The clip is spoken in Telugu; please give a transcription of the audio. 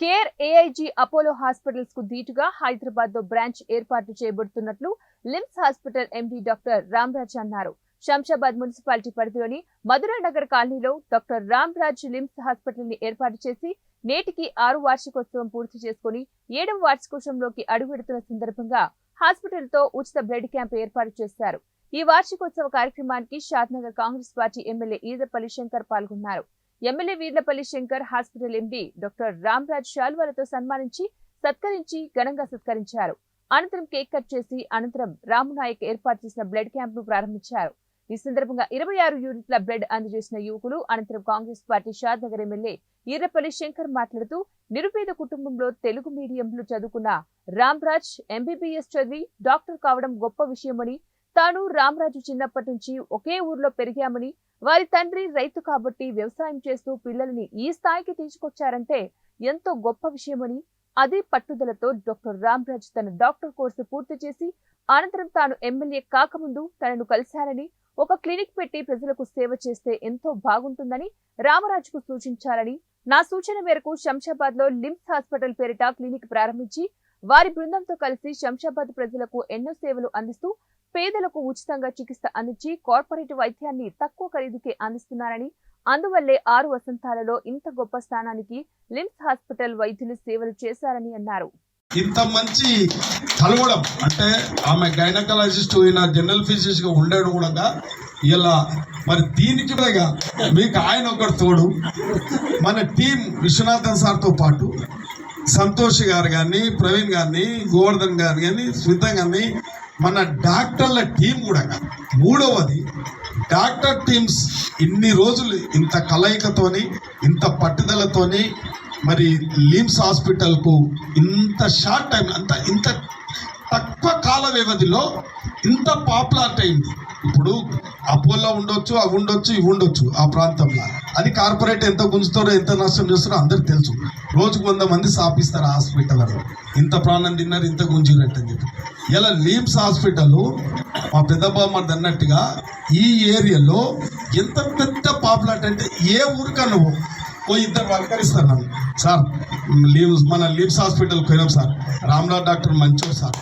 కేర్ ఏఐజీ అపోలో హాస్పిటల్స్కు ధీటుగా హైదరాబాద్లో బ్రాంచ్ ఏర్పాటు చేయబడుతున్నట్లు Lims hospital MD doctor Ramraj అన్నారు. శంషాబాద్ మున్సిపాలిటీ పరిధిలోని మధురానగర్ కాలనీలో డాక్టర్ రామ్రాజ్ లిమ్స్ హాస్పిటల్ని ఏర్పాటు చేసి నేటికి ఆరు వార్షికోత్సవం పూర్తి చేసుకుని ఏడవ వార్షికోత్సవంలోకి అడుగుపెడుతున్న సందర్భంగా హాస్పిటల్తో ఉచిత బ్లడ్ క్యాంప్ ఏర్పాటు చేశారు. ఈ వార్షికోత్సవ కార్యక్రమానికి షాద్నగర్ కాంగ్రెస్ పార్టీ ఎమ్మెల్యే ఈదపల్లి శంకర్ పాల్గొన్నారు. MLA Veerlapalli Shankar hospital MD doctor Ramraj శాల్వాలతో సన్మానించి సత్కరించి ఘనంగా సత్కరించారు. అనంతరం కేక్ కట్ చేసి అనంతరం రామునాయక్ ఏర్పాటు చేసిన బ్లడ్ క్యాంప్ను ప్రారంభించారు. ఈ సందర్భంగా ఇరవై ఆరు యూనిట్ల బ్లడ్ అందజేసిన యువకులు అనంతరం కాంగ్రెస్ పార్టీ షాద్ నగర్ ఎమ్మెల్యే ఈర్రపల్లి శంకర్ మాట్లాడుతూ నిరుపేద కుటుంబంలో తెలుగు మీడియంలో చదువుకున్న రామ్రాజ్ ఎంబీబీఎస్ చదివి డాక్టర్ కావడం గొప్ప విషయమని తాను రామరాజు చిన్నప్పటి నుంచి ఒకే ఊర్లో పెరిగామని వారి తండ్రి రైతు కాబట్టి వ్యవసాయం చేస్తూ పిల్లల్ని ఈ స్థాయికి తీసుకొచ్చారంటే ఎంతో గొప్ప విషయమని అదే పట్టుదలతో డాక్టర్ రామరాజ్ తన డాక్టర్ కోర్సు పూర్తి చేసి అనంతరం తాను ఎమ్మెల్యే కాకముందు తనను కలిశారని ఒక క్లినిక్ పెట్టి ప్రజలకు సేవ చేస్తే ఎంతో బాగుంటుందని రామరాజుకు సూచించాలని నా సూచన మేరకు శంషాబాద్లో లిమ్స్ హాస్పిటల్ పేరిట క్లినిక్ ప్రారంభించి వారి బృందంతో కలిసి శంషాబాద్ ప్రజలకు ఎన్నో సేవలు అందిస్తూ పేదలకు ఉచితంగా చికిత్స అందించి కార్పొరేట్ వైద్యాన్ని తక్కువ ఖరీదుకే అందిస్తున్నారని అందువల్లే ఆరు వసంతాలలో ఇంత గొప్ప స్థానానికి లిమ్స్ హాస్పిటల్ వైద్యులు సేవలు చేశారని అన్నారు. ఇంత మంచి కలవడం అంటే ఆమె గైనకాలజిస్ట్ ఈయన జనరల్ ఫిజిషియన్స్గా ఉండడం కూడా ఇలా మరి దీనికి కూడా మీకు ఆయన ఒకటి తోడు. మన టీం విశ్వనాథన్ సార్తో పాటు సంతోష్ గారు కానీ ప్రవీణ్ గారిని గోవర్ధన్ గారు కానీ స్మిత గారిని మన డాక్టర్ల టీం కూడా మూడవది డాక్టర్ టీమ్స్ ఇన్ని రోజులు ఇంత కలయికతోని ఇంత పట్టుదలతోని మరి లిమ్స్ హాస్పిటల్కు ఇంత షార్ట్ టైం అంత ఇంత తక్కువ కాల వ్యవధిలో ఇంత పాపులార్ట్ అయింది. ఇప్పుడు అపోలో ఉండొచ్చు అవి ఉండొచ్చు ఇవి ఉండొచ్చు ఆ ప్రాంతంలో. అది కార్పొరేట్ ఎంత గుంజుతారో ఎంత నష్టం చేస్తారో అందరికి తెలుసు. రోజుకు వంద మంది సాపిస్తారు హాస్పిటల్ ఇంత ప్రాణం తిన్నారు ఇంత గుంజినట్టు అని చెప్పి. ఇలా లీమ్స్ హాస్పిటల్ మా పెద్దబామ్మది అన్నట్టుగా ఈ ఏరియాలో ఎంత పెద్ద పాపులాట్ అంటే ఏ ఊరికన్నా పో. ఓ ఇద్దరు పలకరిస్తారు నన్ను. సార్ లీవ్స్ మన లీవ్స్ హాస్పిటల్కి పోయినాం సార్. రామ్నాథ్ డాక్టర్ మంచోడు సార్.